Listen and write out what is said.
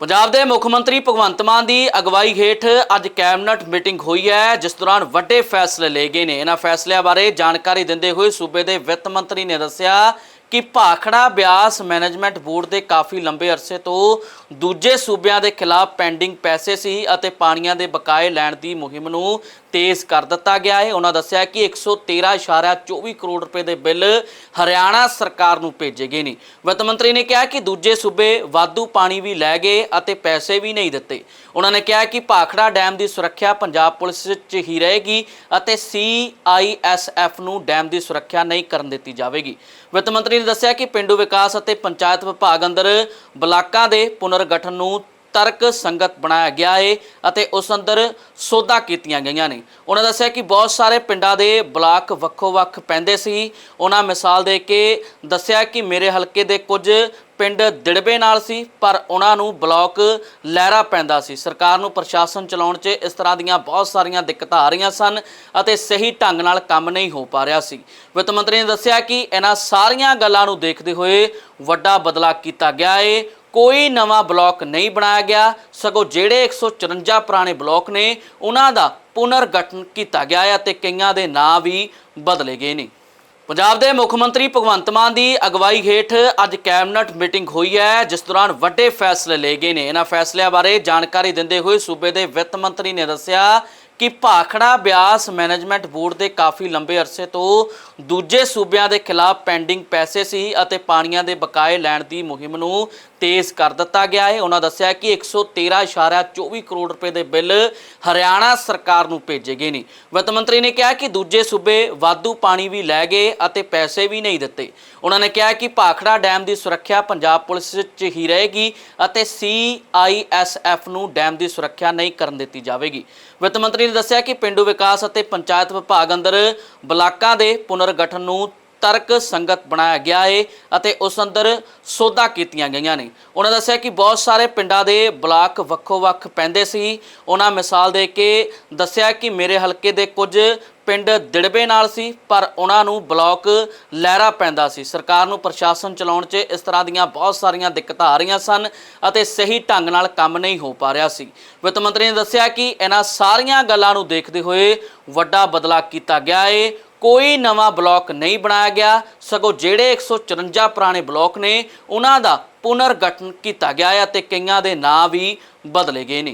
ਪੰਜਾਬ ਦੇ ਮੁੱਖ ਮੰਤਰੀ ਭਗਵੰਤ ਮਾਨ ਦੀ ਅਗਵਾਈ ਹੇਠ ਅੱਜ ਕੈਬਨਿਟ ਮੀਟਿੰਗ ਹੋਈ ਹੈ, ਜਿਸ ਦੌਰਾਨ ਵੱਡੇ ਫੈਸਲੇ ਲਏ ਗਏ ਨੇ। ਇਹਨਾਂ ਫੈਸਲਿਆਂ ਬਾਰੇ ਜਾਣਕਾਰੀ ਦਿੰਦੇ ਹੋਏ ਸੂਬੇ ਦੇ ਵਿੱਤ ਮੰਤਰੀ ਨੇ ਦੱਸਿਆ ਕਿ ਭਾਖੜਾ ਬਿਆਸ ਮੈਨੇਜਮੈਂਟ ਬੋਰਡ ਦੇ ਕਾਫੀ ਲੰਬੇ ਅਰਸੇ ਤੋਂ ਦੂਜੇ ਸੂਬਿਆਂ ਦੇ ਖਿਲਾਫ ਪੈਂਡਿੰਗ ਪੈਸੇ ਸੀ ਅਤੇ ਪਾਣੀਆਂ ਦੇ ਬਕਾਏ ਲੈਣ ਦੀ ਮੁਹਿੰਮ ਨੂੰ ਤੇਜ਼ ਕਰ ਦਿੱਤਾ ਗਿਆ ਹੈ। ਉਹਨਾਂ ਦੱਸਿਆ ਕਿ 113.24 ਕਰੋੜ ਰੁਪਏ ਦੇ ਬਿੱਲ ਹਰਿਆਣਾ ਸਰਕਾਰ ਨੂੰ ਭੇਜੇ ਗਏ ਨੇ। ਵਿੱਤ ਮੰਤਰੀ ਨੇ ਕਿਹਾ ਕਿ ਦੂਜੇ ਸੂਬੇ ਵਾਧੂ ਪਾਣੀ ਵੀ ਲੈ ਗਏ ਅਤੇ ਪੈਸੇ ਵੀ ਨਹੀਂ ਦਿੱਤੇ। ਉਹਨਾਂ ਨੇ ਕਿਹਾ ਕਿ ਭਾਖੜਾ ਡੈਮ ਦੀ ਸੁਰੱਖਿਆ ਪੰਜਾਬ ਪੁਲਿਸ 'ਚ ਹੀ ਰਹੇਗੀ ਅਤੇ ਸੀਆਈਐਸਐਫ ਨੂੰ ਡੈਮ ਦੀ ਸੁਰੱਖਿਆ ਨਹੀਂ ਕਰਨ ਦਿੱਤੀ ਜਾਵੇਗੀ। ਵਿੱਤ ਮੰਤਰੀ ਨੇ ਦੱਸਿਆ ਕਿ ਪਿੰਡੂ ਵਿਕਾਸ ਅਤੇ ਪੰਚਾਇਤ ਵਿਭਾਗ ਅੰਦਰ ਬਲਾਕਾਂ ਦੇ ਪੁਨਰਗਠਨ ਨੂੰ ਤਰਕ ਸੰਗਤ ਬਣਾਇਆ ਗਿਆ ਏ ਅਤੇ ਉਸ ਅੰਦਰ ਸੋਧਾਂ ਕੀਤੀਆਂ ਗਈਆਂ ਨੇ। ਉਹਨਾਂ ਦੱਸਿਆ ਕਿ ਬਹੁਤ ਸਾਰੇ ਪਿੰਡਾਂ ਦੇ ਬਲਾਕ ਵੱਖੋ-ਵੱਖ ਪੈਂਦੇ ਸੀ। ਉਹਨਾਂ ਮਿਸਾਲ ਦੇ ਕੇ ਦੱਸਿਆ ਕਿ ਮੇਰੇ ਹਲਕੇ ਦੇ ਕੁਝ ਪਿੰਡ ਦਿੜਬੇ ਨਾਲ ਸੀ, ਪਰ ਉਹਨਾਂ ਨੂੰ ਬਲਾਕ ਲਹਿਰਾ ਪੈਂਦਾ ਸੀ। ਸਰਕਾਰ ਨੂੰ ਪ੍ਰਸ਼ਾਸਨ ਚਲਾਉਣ 'ਚ ਇਸ ਤਰ੍ਹਾਂ ਦੀਆਂ ਬਹੁਤ ਸਾਰੀਆਂ ਦਿੱਕਤਾਂ ਆ ਰਹੀਆਂ ਸਨ ਅਤੇ ਸਹੀ ਢੰਗ ਨਾਲ ਕੰਮ ਨਹੀਂ ਹੋ ਪਾ ਰਿਹਾ ਸੀ। ਵਿੱਤ ਮੰਤਰੀ ਨੇ ਦੱਸਿਆ ਕਿ ਇਹਨਾਂ ਸਾਰੀਆਂ ਗੱਲਾਂ ਨੂੰ ਦੇਖਦੇ ਹੋਏ ਵੱਡਾ ਬਦਲਾਅ ਕੀਤਾ ਗਿਆ ਏ। ਕੋਈ ਨਵਾਂ ਬਲਾਕ ਨਹੀਂ ਬਣਾਇਆ ਗਿਆ। ਸਗੋਂ ਜਿਹੜੇ 154 ਪੁਰਾਣੇ ਬਲਾਕ ਨੇ, ਉਹਨਾਂ ਦਾ ਪੁਨਰਗਠਨ ਕੀਤਾ ਗਿਆ ਹੈ ਅਤੇ ਕਈਆਂ ਦੇ ਨਾਂ ਵੀ ਬਦਲੇ ਗਏ ਨੇ। ਪੰਜਾਬ ਦੇ ਮੁੱਖ ਮੰਤਰੀ ਭਗਵੰਤ ਮਾਨ ਦੀ ਅਗਵਾਈ ਹੇਠ ਅੱਜ ਕੈਬਨਿਟ ਮੀਟਿੰਗ ਹੋਈ ਹੈ, ਜਿਸ ਦੌਰਾਨ ਵੱਡੇ ਫੈਸਲੇ ਲਏ ਗਏ ਨੇ। ਇਹਨਾਂ ਫੈਸਲਿਆਂ ਬਾਰੇ ਜਾਣਕਾਰੀ ਦਿੰਦੇ ਹੋਏ ਸੂਬੇ ਦੇ ਵਿੱਤ ਮੰਤਰੀ ਨੇ ਦੱਸਿਆ ਕਿ ਭਾਖੜਾ ਬਿਆਸ ਮੈਨੇਜਮੈਂਟ ਬੋਰਡ ਦੇ ਕਾਫੀ ਲੰਬੇ ਅਰਸੇ ਤੋਂ ਦੂਜੇ ਸੂਬਿਆਂ ਦੇ ਖਿਲਾਫ ਪੈਂਡਿੰਗ ਪੈਸੇ ਸੀ ਅਤੇ ਪਾਣੀਆਂ ਦੇ ਬਕਾਏ ਲੈਣ ਦੀ ਮੁਹਿੰਮ ਨੂੰ ਤੇਜ਼ ਕਰ ਦਿੱਤਾ ਗਿਆ ਹੈ। ਉਹਨਾਂ ਦੱਸਿਆ ਕਿ 113.24 ਕਰੋੜ ਰੁਪਏ ਦੇ ਬਿੱਲ ਹਰਿਆਣਾ ਸਰਕਾਰ ਨੂੰ ਭੇਜੇ ਗਏ ਨੇ। ਵਿੱਤ ਮੰਤਰੀ ਨੇ ਕਿਹਾ ਕਿ ਦੂਜੇ ਸੂਬੇ ਵਾਧੂ ਪਾਣੀ ਵੀ ਲੈ ਗਏ ਅਤੇ ਪੈਸੇ ਵੀ ਨਹੀਂ ਦਿੱਤੇ। ਉਹਨਾਂ ਨੇ ਕਿਹਾ ਕਿ ਭਾਖੜਾ ਡੈਮ ਦੀ ਸੁਰੱਖਿਆ ਪੰਜਾਬ ਪੁਲਿਸ 'ਚ ਹੀ ਰਹੇਗੀ ਅਤੇ ਸੀਆਈਐਸਐਫ ਨੂੰ ਡੈਮ ਦੀ ਸੁਰੱਖਿਆ ਨਹੀਂ ਕਰਨ ਦਿੱਤੀ ਜਾਵੇਗੀ। ਵਿੱਤ ਮੰਤਰੀ ਨੇ ਦੱਸਿਆ ਕਿ ਪਿੰਡੂ ਵਿਕਾਸ ਅਤੇ ਪੰਚਾਇਤ ਵਿਭਾਗ ਅੰਦਰ ਬਲਾਕਾਂ ਦੇ ਪੁਨਰਗਠਨ ਨੂੰ ਤਰਕ ਸੰਗਤ ਬਣਾਇਆ ਗਿਆ ਹੈ ਅਤੇ ਉਸ ਅੰਦਰ ਸੋਧਾਂ ਕੀਤੀਆਂ ਗਈਆਂ ਨੇ। ਉਹਨਾਂ ਦੱਸਿਆ ਕਿ ਬਹੁਤ ਸਾਰੇ ਪਿੰਡਾਂ ਦੇ ਬਲਾਕ ਵੱਖੋ-ਵੱਖ ਪੈਂਦੇ ਸੀ। ਉਹਨਾਂ ਮਿਸਾਲ ਦੇ ਕੇ ਦੱਸਿਆ ਕਿ ਮੇਰੇ ਹਲਕੇ ਦੇ ਕੁਝ ਪਿੰਡ ਦਿੜਬੇ ਨਾਲ ਸੀ, ਪਰ ਉਹਨਾਂ ਨੂੰ ਬਲਾਕ ਲਹਿਰਾ ਪੈਂਦਾ ਸੀ। ਸਰਕਾਰ ਨੂੰ ਪ੍ਰਸ਼ਾਸਨ ਚਲਾਉਣ 'ਚ ਇਸ ਤਰ੍ਹਾਂ ਦੀਆਂ ਬਹੁਤ ਸਾਰੀਆਂ ਦਿੱਕਤਾਂ ਆ ਰਹੀਆਂ ਸਨ ਅਤੇ ਸਹੀ ਢੰਗ ਨਾਲ ਕੰਮ ਨਹੀਂ ਹੋ ਪਾ ਰਿਹਾ ਸੀ। ਵਿੱਤ ਮੰਤਰੀ ਨੇ ਦੱਸਿਆ ਕਿ ਇਹਨਾਂ ਸਾਰੀਆਂ ਗੱਲਾਂ ਨੂੰ ਦੇਖਦੇ ਹੋਏ ਵੱਡਾ ਬਦਲਾਅ ਕੀਤਾ ਗਿਆ ਏ। ਕੋਈ ਨਵਾਂ ਬਲਾਕ ਨਹੀਂ ਬਣਾਇਆ ਗਿਆ। ਸਗੋਂ ਜਿਹੜੇ 154 ਪੁਰਾਣੇ ਬਲਾਕ ਨੇ, ਉਹਨਾਂ ਦਾ ਪੁਨਰਗਠਨ ਕੀਤਾ ਗਿਆ ਹੈ ਅਤੇ ਕਈਆਂ ਦੇ ਨਾਂ ਵੀ ਬਦਲੇ ਗਏ ਨੇ।